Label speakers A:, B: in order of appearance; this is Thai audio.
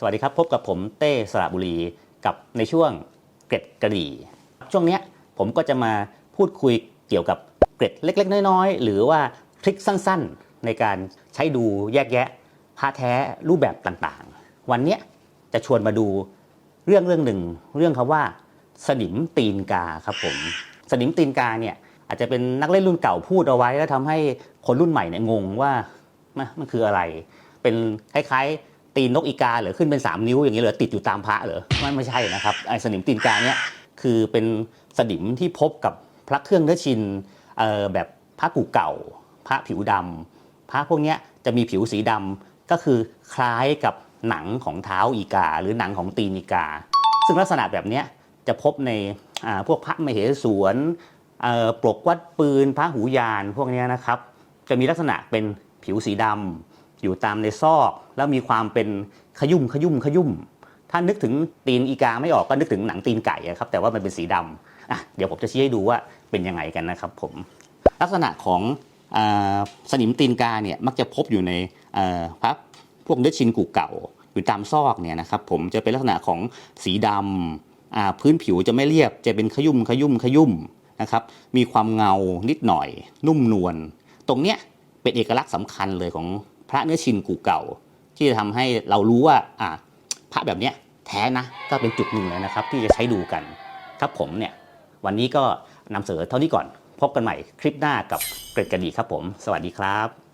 A: สวัสดีครับ พบกับผมเต้สระบุรีกับในช่วงเกร็ดกระดี่ ช่วงนี้ผมก็จะมาพูดคุยเกี่ยวกับเกร็ดเล็ก ๆ น้อยๆ หรือว่าทริคสั้นๆ ในการใช้ดูแยกแยะพระแท้รูปแบบต่างๆ วันนี้จะชวนมาดูเรื่องเรื่องหนึ่งเรื่องคำว่า สนิมตีนกาครับผมสนิมตีนกาเนี่ยอาจจะเป็นนักเล่นรุ่นเก่าพูดเอาไว้ แล้วทำให้คนรุ่นใหม่เนี่ยงงว่ามันคืออะไร เป็นคล้ายๆ ตีนนกอีกาหรือขึ้นเป็น 3 นิ้วอย่างนี้เหรอติดอยู่ตามพระเหรอไม่ไม่ใช่นะครับไอ้สนิมตีนกาเนี่ยคือเป็นสนิมที่พบกับพระเครื่องเนื้อชินแบบพระกูเก่า พระผิวดำพระพวกเนี้ยจะมีผิวสีดำก็คือคล้ายกับหนังของเท้าอีกา หรือหนังของตีนอีกา ซึ่งลักษณะแบบเนี้ยจะพบในพวกพระมเหสวนปลกวัดปืนพระหูยานพวกเนี้ยนะครับ จะมีลักษณะเป็นผิวสีดำ อยู่ตามในซอก แล้วมีความเป็นขยุ่มขยุ่มขยุ่ม ถ้านึกถึงตีนอีกาไม่ออกก็นึกถึงหนังตีนไก่ครับแต่ว่ามันเป็นสีดำอะเดี๋ยวผมจะชี้ให้ดูว่าเป็นยังไงกันนะครับผมลักษณะของอสนิมตีนกาเนี่ยมักจะพบอยู่ในพระพวกเนื้อชินกูเก่าอยู่ตามซอกเนี่ยนะครับผมจะเป็นลักษณะของสีดำพื้นผิวจะไม่เรียบจะเป็นขยุ่มขยุ่มขยุ่มนะครับมีความเงานิดหน่อยนุ่มนวลตรงเนี้ยเป็นเอกลักษณ์สำคัญเลยของ พระเนื้อชินกูเก่า ที่จะทำให้เรารู้ว่าอ่าพระแบบเนี้ยแท้นะก็เป็นจุดหนึ่งแล้วนะครับ ที่จะใช้ดูกันครับผมเนี่ยวันนี้ก็นำเสนอเท่านี้ก่อน พบกันใหม่คลิปหน้ากับเกร็ดกระดีครับผม สวัสดีครับ